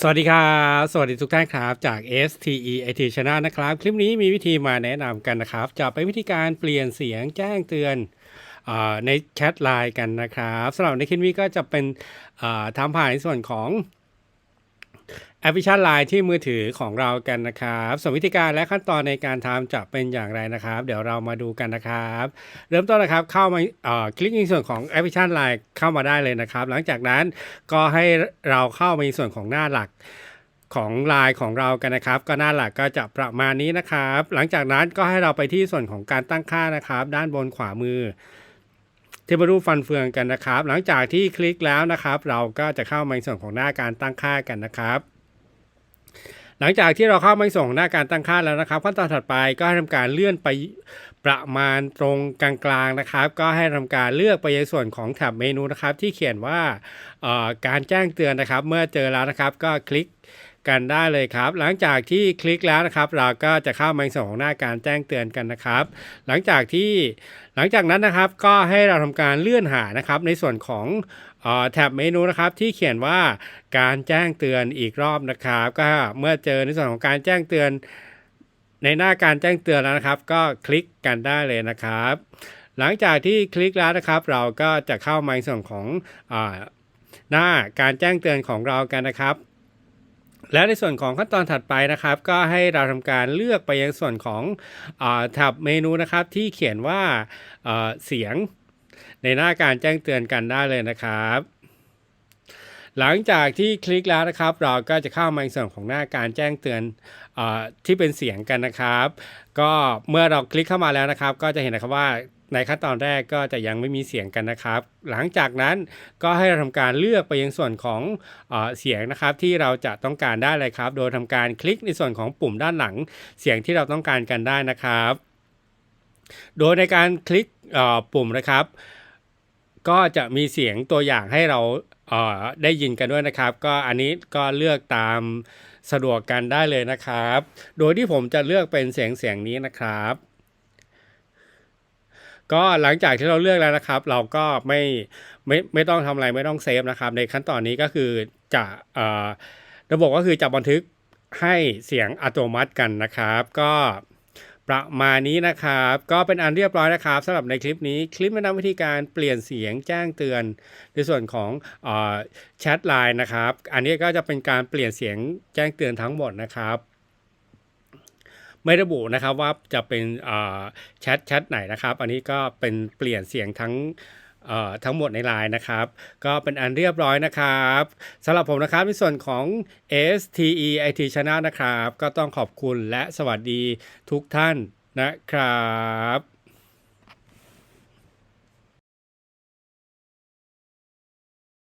สวัสดีครับ สวัสดีทุกท่านครับ จาก STE IT Channel นะครับ คลิปนี้มีวิธีมาแนะนำกันนะครับ จะเป็นวิธีการเปลี่ยนเสียงแจ้งเตือนอในแชทไลน์กันนะครับสำหรับในคลิปนี้ก็จะเป็นอ่าทำผ่านในส่วนของ แอปพลิเคชันไลน์ที่มือถือของเรากันนะครับส่วนวิธีการและขั้นตอนในการทำจะเป็นอย่างไรนะครับ เดี๋ยวเรามาดูกันนะครับ เริ่มต้นนะครับเข้ามาคลิกในส่วนของแอปพลิเคชันไลน์เข้ามาได้เลยนะครับ หลังจากนั้นก็ให้เราเข้ามาในส่วนของหน้าหลักของไลน์ของเรากันนะครับ ก็หน้าหลักก็จะประมาณนี้นะครับ หลังจากนั้นก็ให้เราไปที่ส่วนของการตั้งค่านะครับ ด้านบนขวามือที่มาดูฟันเฟืองกันนะครับ หลังจากที่คลิกแล้วนะครับ เราก็จะเข้ามาในส่วนของหน้าการตั้งค่ากันนะครับ หลังจากที่เราเข้ามาส่งหน้าการตั้งค่าแล้วนะครับ ขั้นตอนถัดไปก็ให้ทำการเลื่อนไปประมาณตรงกลางๆนะครับ ก็ให้ทำการเลือกไปในส่วนของแถบเมนูนะครับ ที่เขียนว่าการแจ้งเตือนนะครับ เมื่อเจอแล้วนะครับ ก็คลิก กันได้เลยครับ หลังจากที่คลิกแล้วนะครับ เราก็จะเข้ามาในส่วนของหน้าการแจ้งเตือนกันนะครับ หลังจากที่หลังจากนั้นนะครับก็ให้เราทำการเลื่อนหานะครับ ในส่วนของออแท็บเมนูนะครับที่เขียนว่าการแจ้งเตือนอีกรอบนะครับ ก็เมื่อเจอในส่วนของการแจ้งเตือนในหน้าการแจ้งเตือนแล้วนะครับ ก็คลิกกันได้เลยนะครับ หลังจากที่คลิกแล้วนะครับ เราก็จะเข้ามาในส่วนของอหน้าการแจ้งเตือนของเรากันนะครับ และในส่วนของขั้นตอนถัดไปนะครับ ก็ให้เราทำการเลือกไปยังส่วนของอแท็บเมนูนะครับที่เขียนว่าเสียงในหน้าการแจ้งเตือนกันได้เลยนะครับหลังจากที่คลิกแล้วนะครับ เราก็จะเข้ามาในส่วนของหน้าการแจ้งเตือนอที่เป็นเสียงกันนะครับ ก็เมื่อเราคลิกเข้ามาแล้วนะครับ ก็จะเห็นนะครับว่า ในขั้นตอนแรกก็จะยังไม่มีเสียงกันนะครับ หลังจากนั้นก็ให้เราทำการเลือกไปยังส่วนของอเสียงนะครับที่เราจะต้องการได้เลยครับ โดยทำการคลิกในส่วนของปุ่มด้านหลังเสียงที่เราต้องการกันได้นะครับ โดยในการคลิกปุ่มนะครับ ก็จะมีเสียงตัวอย่างให้เราเได้ยินกันด้วยนะครับ ก็อันนี้ก็เลือกตามสะดวกกันได้เลยนะครับ โดยที่ผมจะเลือกเป็นเสียงเสียงนี้นะครับ ก็หลังจากที่เราเลือกแล้วนะครับ เราก็ไม่ไม่ไม่ต้องทำอะไรไม่ต้องเซฟนะครับ ในขั้นตอนนี้ก็คือจะอระบบก็คือจะบันทึกให้เสียงอัตโนมัติกันนะครับ ก็ประมาณนี้นะครับ ก็เป็นอันเรียบร้อยนะครับสำหรับในคลิปนี้คลิปแนะนำวิธีการเปลี่ยนเสียงแจ้งเตือนในส่วนของแชทไลน์นะครับ อันนี้ก็จะเป็นการเปลี่ยนเสียงแจ้งเตือนทั้งหมดนะครับ ไม่ระบุนะครับว่าจะเป็นแชทแชทไหนนะครับ อันนี้ก็เป็นเปลี่ยนเสียงทั้งทั้งหมดในไลน์นะครับ ก็เป็นอันเรียบร้อยนะครับสำหรับผมนะครับในส่วนของ STE IT Channel นะครับ ก็ต้องขอบคุณและสวัสดีทุกท่านนะครับ